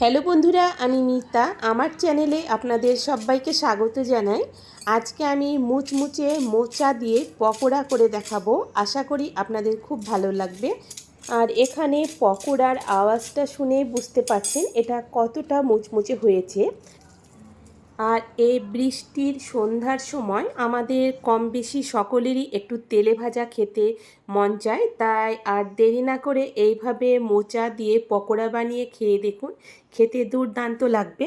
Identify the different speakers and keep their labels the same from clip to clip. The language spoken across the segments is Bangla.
Speaker 1: হ্যালো বন্ধুরা, আমি মিতা। আমার চ্যানেলে আপনাদের সবাইকে স্বাগত জানাই। আজকে আমি মুচমুচে মোচা দিয়ে পকোড়া করে দেখাবো। আশা করি আপনাদের খুব ভালো লাগবে। আর এখানে পকোড়ার আওয়াজটা শুনে বুঝতে পারছেন এটা কতটা মুচমুচে হয়েছে। আর এই বৃষ্টির সন্ধ্যার সময় আমাদের কম বেশি সকলেরই একটু তেলে ভাজা খেতে মন চায়। তাই আর দেরি না করে এইভাবে মোচা দিয়ে পকোড়া বানিয়ে খেয়ে দেখুন, খেতে দুর্দান্ত লাগবে।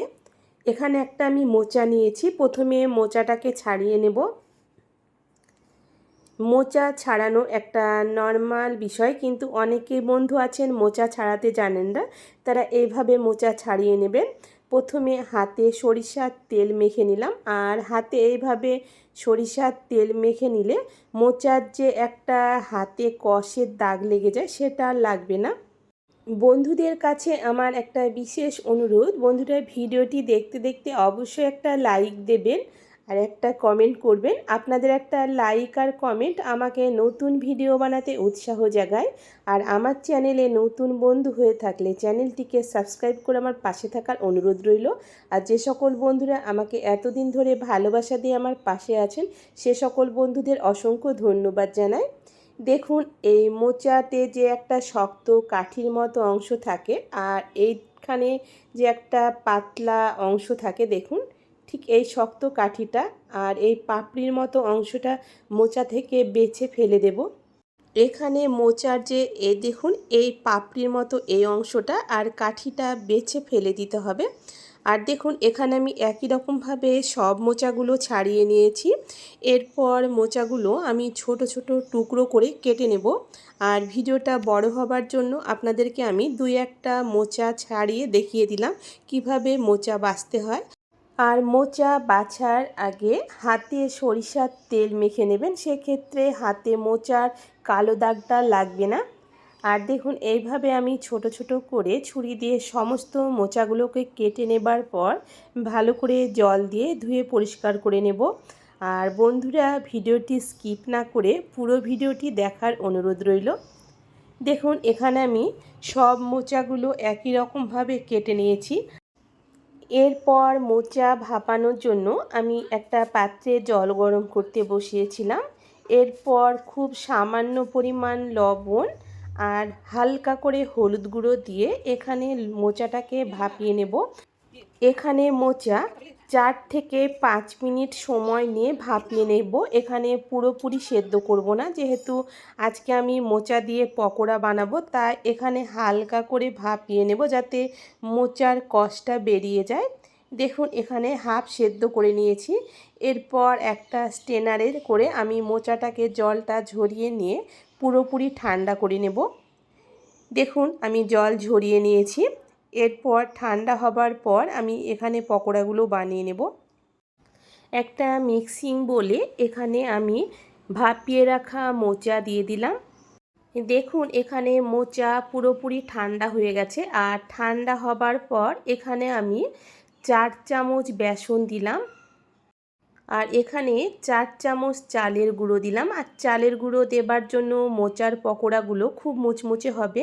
Speaker 1: এখানে একটা আমি মোচা নিয়েছি, প্রথমে মোচাটাকে ছাড়িয়ে নেব। মোচা ছাড়ানো একটা নর্মাল বিষয়, কিন্তু অনেকে বন্ধু আছেন মোচা ছাড়াতে জানেন না, তারা এইভাবে মোচা ছাড়িয়ে নেবেন। প্রথমে হাতে সরিষার তেল মেখে নিলাম। আর হাতে এইভাবে সরিষার তেল মেখে নিলে মোচার যে একটা হাতে কষের দাগ লেগে যায়, সেটা লাগবে না। বন্ধুদের কাছে আমার একটা বিশেষ অনুরোধ, বন্ধুরা ভিডিওটি দেখতে দেখতে অবশ্যই একটা লাইক দেবেন। আর একটা কমেন্ট করবেন, আপনাদের একটা লাইক আর কমেন্ট আমাকে নতুন ভিডিও বানাতে উৎসাহ জাগায়। আর আমার চ্যানেলে নতুন বন্ধু হয়ে থাকলে চ্যানেলটিকে সাবস্ক্রাইব করে আমার পাশে থাকার অনুরোধ রইল। আর যে সকল বন্ধুরা আমাকে এতদিন ধরে ভালোবাসা দিয়ে আমার পাশে আছেন, সে সকল বন্ধুদের অসংখ্য ধন্যবাদ জানাই। দেখুন, এই মোচাতে যে একটা শক্ত কাঠির মতো অংশ থাকে, আর এইখানে যে একটা পাতলা অংশ থাকে, দেখুন। ঠিক এই শক্ত কাঠিটা আর এই পাপড়ির মতো অংশটা মোচা থেকে বেছে ফেলে দেব। এখানে মোচার যে এ দেখুন, এই পাপড়ির মতো এই অংশটা আর কাঠিটা বেছে ফেলে দিতে হবে। আর দেখুন, এখানে আমি একই রকমভাবে সব মোচাগুলো ছাড়িয়ে নিয়েছি। এরপর মোচাগুলো আমি ছোট ছোট টুকরো করে কেটে নেব। আর ভিডিওটা বড় হবার জন্য আপনাদেরকে আমি দুই একটা মোচা ছাড়িয়ে দেখিয়ে দিলাম কীভাবে মোচা বাছতে হয়। আর মোচা বাছার আগে হাতে সরিষার তেল মেখে নেবেন। সেক্ষেত্রে হাতে মোচার কালো দাগটা লাগবে না। আর দেখুন, এইভাবে আমি ছোট ছোট করে ছুরি দিয়ে সমস্ত মোচাগুলোকে কেটে নেবার পর ভালো করে জল দিয়ে ধুয়ে পরিষ্কার করে নেব। আর বন্ধুরা, ভিডিওটি স্কিপ না করে পুরো ভিডিওটি দেখার অনুরোধ রইল। দেখুন, এখানে আমি সব মোচাগুলো একই রকমভাবে কেটে নিয়েছি। এরপর মোচা ভাপানোর জন্য আমি একটা পাত্রে জল গরম করতে বসিয়েছিলাম। এরপর খুব সামান্য পরিমাণ লবণ আর হালকা করে হলুদ গুঁড়ো দিয়ে এখানে মোচাটাকে ভাপিয়ে নেব। এখানে মোচা চার থেকে পাঁচ মিনিট সময় নিয়ে ভাপিয়ে নেব। এখানে পুরোপুরি সেদ্ধ করব না। যেহেতু আজকে আমি মোচা দিয়ে পকোড়া বানাবো, তাই এখানে হালকা করে ভাপিয়ে নেব যাতে মোচার কষটা বেরিয়ে যায়। দেখুন, এখানে হাফ সেদ্ধ করে নিয়েছি। এরপর একটা স্টেনারের করে আমি মোচাটাকে জলটা ঝরিয়ে নিয়ে পুরোপুরি ঠান্ডা করে নেব। দেখুন, আমি জল ঝরিয়ে নিয়েছি। এরপর ঠান্ডা হবার পর আমি এখানে পকোড়াগুলো বানিয়ে নেব। একটা মিক্সিং বলে এখানে আমি ভাপিয়ে রাখা মোচা দিয়ে দিলাম। দেখুন, এখানে মোচা পুরোপুরি ঠান্ডা হয়ে গেছে আর ঠান্ডা হবার পর এখানে আমি চার চামচ বেসন দিলাম। আর এখানে চার চামচ চালের গুঁড়ো দিলাম। আর চালের গুঁড়ো দেবার জন্য মোচার পকোড়াগুলো খুব মুচমুচে হবে।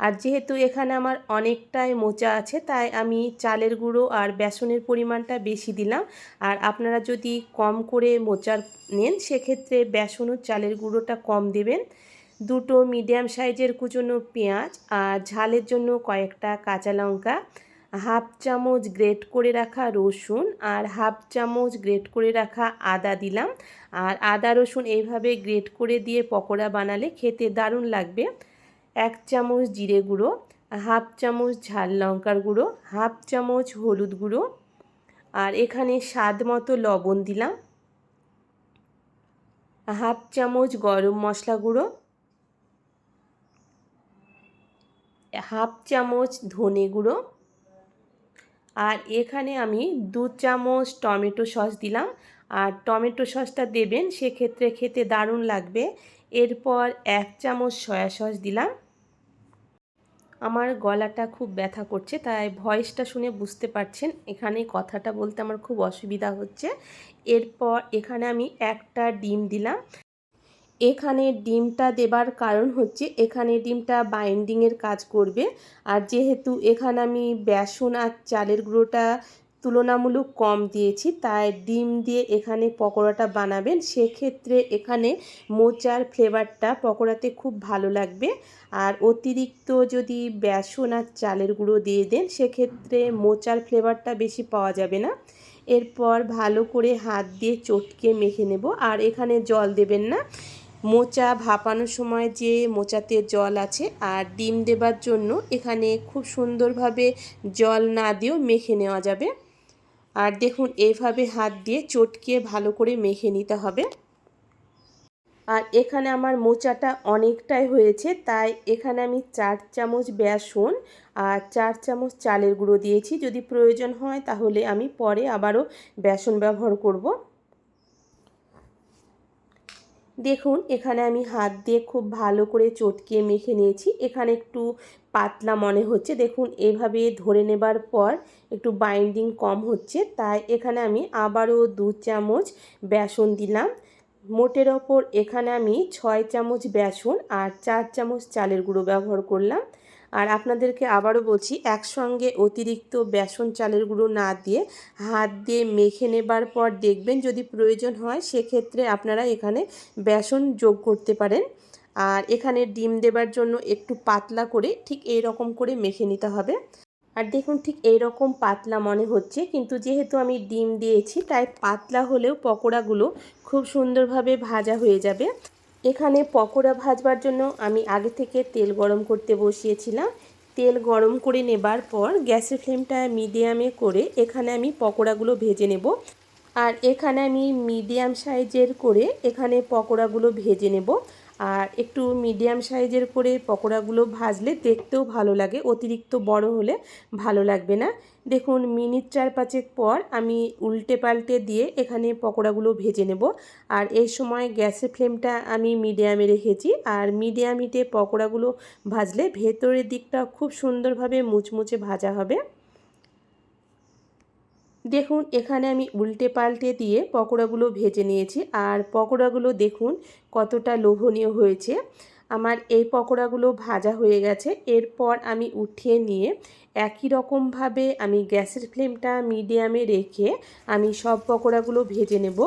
Speaker 1: আর যেহেতু এখানে আমার অনেকটাই মোচা আছে, তাই আমি চালের গুঁড়ো আর বেসনের পরিমাণটা বেশি দিলাম। আর আপনারা যদি কম করে মোচার নেন, সেক্ষেত্রে বেসন ও চালের গুঁড়োটা কম দেবেন। দুটো মিডিয়াম সাইজের কুচনো পেঁয়াজ আর ঝালের জন্য কয়েকটা কাঁচা লঙ্কা। হাফ চামচ গ্রেট করে রাখা রসুন আর হাফ চামচ গ্রেট করে রাখা আদা দিলাম। আর আদা রসুন এইভাবে গ্রেট করে দিয়ে পকোড়া বানালে খেতে দারুণ লাগবে। এক চামচ জিরে গুঁড়ো, হাফ চামচ ঝাল লঙ্কার গুঁড়ো, হাফ চামচ হলুদ গুঁড়ো আর এখানে স্বাদ মতো লবণ দিলাম। হাফ চামচ গরম মশলা গুঁড়ো, হাফ চামচ ধনে গুঁড়ো আর এখানে আমি দু চামচ টমেটো সস দিলাম। আর টমেটো সসটা দেবেন, সেক্ষেত্রে খেতে দারুণ লাগবে। এরপর এক চামচ সয়া সস দিলাম। আমার গলাটা খুব ব্যথা করছে, তাই ভয়েসটা শুনে বুঝতে পারছেন, এখানে কথাটা বলতে আমার খুব অসুবিধা হচ্ছে। এরপর এখানে আমি একটা ডিম দিলাম। এখানে ডিমটা দেবার কারণ হচ্ছে এখানে ডিমটা বাইন্ডিংয়ের কাজ করবে। আর যেহেতু এখানে আমি বেসন আর চালের গুঁড়োটা তুলনামূলক কম দিয়েছি, তাই ডিম দিয়ে এখানে পকোড়াটা বানাবেন, সেক্ষেত্রে এখানে মোচার ফ্লেভারটা পকোড়াতে খুব ভালো লাগবে। আর অতিরিক্ত যদি বেসন আর চালের গুঁড়ো দিয়ে দেন, সেক্ষেত্রে মোচার ফ্লেভারটা বেশি পাওয়া যাবে না। এরপর ভালো করে হাত দিয়ে চটকে মেখে নেব। আর এখানে জল দেবেন না। মোচা ভাপানোর সময় যে মোচাতে জল আছে আর ডিম দেবার জন্য এখানে খুব সুন্দরভাবে জল না দিয়েও মেখে নেওয়া যাবে। আর দেখুন, এইভাবে হাত দিয়ে চটকে ভালো করে মেখে নিতে হবে। আর এখানে আমার মোচাটা অনেকটাই হয়েছে, তাই এখানে আমি চার চামচ বেসন আর চার চামচ চালের গুঁড়ো দিয়েছি। যদি প্রয়োজন হয় তাহলে আমি পরে আবারও বেসন ব্যবহার করব। দেখুন, এখানে আমি হাত দিয়ে খুব ভালো করে চটকে মেখে নিয়েছি। এখানে একটু পাতলা মনে হচ্ছে। দেখুন, এভাবে ধরে নেবার পর একটু বাইন্ডিং কম হচ্ছে। তাই এখানে আমি আবারও দু চামচ বেসন দিলাম। মোটের ওপর এখানে আমি ছয় চামচ বেসন আর চার চামচ চালের গুঁড়ো ব্যবহার করলাম। আর আপনাদেরকে আবারও বলছি, একসঙ্গে অতিরিক্ত বেসন চালের গুঁড়ো না দিয়ে হাত দিয়ে মেখে নেবার পর দেখবেন যদি প্রয়োজন হয়, সেক্ষেত্রে আপনারা এখানে বেসন যোগ করতে পারেন। আর এখানে ডিম দেবার জন্য একটু পাতলা করে ঠিক এই রকম করে মেখে নিতে হবে। আর দেখুন ঠিক এই রকম পাতলা মনে হচ্ছে, কিন্তু যেহেতু আমি ডিম দিয়েছি, তাই পাতলা হলেও পকোড়াগুলো খুব সুন্দরভাবে ভাজা হয়ে যাবে। এখানে পকোড়া ভাজবার জন্য আমি আগে থেকে তেল গরম করতে বসিয়েছিলাম। তেল গরম করে নেবার পর গ্যাসের ফ্লেমটা মিডিয়ামে করে এখানে আমি পকোড়াগুলো ভেজে নেব। আর এখানে আমি মিডিয়াম সাইজের করে এখানে পকোড়াগুলো ভেজে নেব। আর একটু মিডিয়াম সাইজের করে পকোড়াগুলো ভাজলে দেখতেও ভালো লাগে। অতিরিক্ত বড় হলে ভালো লাগবে না। দেখুন, মিনিট চার পাঁচেক পর আমি উল্টে পাল্টে দিয়ে এখানে পকোড়াগুলো ভেজে নেব। আর এই সময় গ্যাসের ফ্লেমটা আমি মিডিয়ামে রেখেছি। আর মিডিয়াম হিটে পকোড়াগুলো ভাজলে ভেতরের দিকটা খুব সুন্দরভাবে মুচমুচে ভাজা হবে। দেখুন, এখানে আমি উল্টে পাল্টে দিয়ে পকোড়াগুলো ভেজে নিয়েছি। আর পকোড়াগুলো দেখুন কতটা লোভনীয় হয়েছে। আমার এই পকোড়াগুলো ভাজা হয়ে গেছে। এরপর আমি উঠিয়ে নিয়ে একই রকমভাবে আমি গ্যাসের ফ্লেমটা মিডিয়ামে রেখে আমি সব পকোড়াগুলো ভেজে নেব।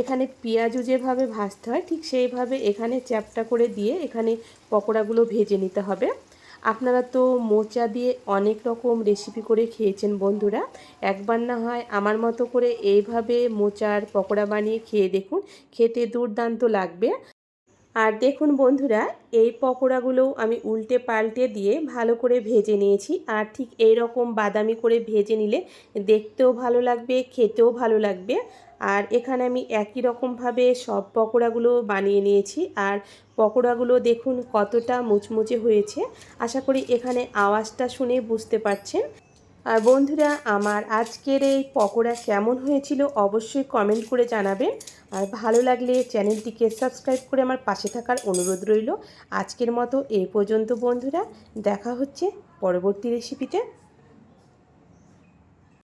Speaker 1: এখানে পেঁয়াজও যেভাবে ভাজতে হয়, ঠিক সেইভাবে এখানে চ্যাপটা করে দিয়ে এখানে পকোড়াগুলো ভেজে নিতে হবে। আপনারা তো মোচা দিয়ে অনেক রকম রেসিপি করে খেয়েছেন বন্ধুরা। একবার না হয় আমার মতো করে এইভাবে মোচার পকোড়া বানিয়ে খেয়ে দেখুন, খেতে দুর্দান্ত লাগবে। আর দেখুন বন্ধুরা, এই পকোড়াগুলোও আমি উল্টে পাল্টে দিয়ে ভালো করে ভেজে নিয়েছি। আর ঠিক এই রকম বাদামি করে ভেজে নিলে দেখতেও ভালো লাগবে, খেতেও ভালো লাগবে। আর এখানে আমি একই রকমভাবে সব পকোড়াগুলো বানিয়ে নিয়েছি। আর পকোড়াগুলো দেখুন কতটা মুচমুচে হয়েছে। আশা করি এখানে আওয়াজটা শুনে বুঝতে পারছেন। আর বন্ধুরা, আমার আজকের এই পকোড়া কেমন হয়েছিল অবশ্যই কমেন্ট করে জানাবেন। আর ভালো লাগলে চ্যানেলটিকে সাবস্ক্রাইব করে আমার পাশে থাকার অনুরোধ রইল। আজকের মতো এই পর্যন্ত বন্ধুরা, দেখা হচ্ছে পরবর্তী রেসিপিতে